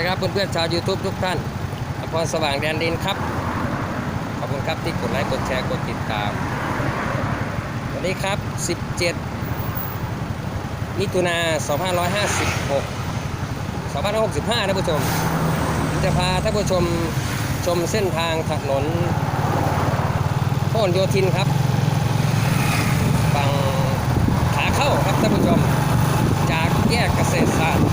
ดีครับเพื่อนๆชาว YouTube ทุกท่านอภรสว่างแดนดินครับ ขอบคุณครับที่กดไลค์กดแชร์กดติดตาม วันนี้ครับ 17 มิถุนา2556 2565ท่านผู้ชมมจะพาท่านผู้ชมชมเส้นทางถนนพหลโยธินครับฝั่งขาเข้าครับท่านผู้ชม จากแยกเกษตรศาสตร์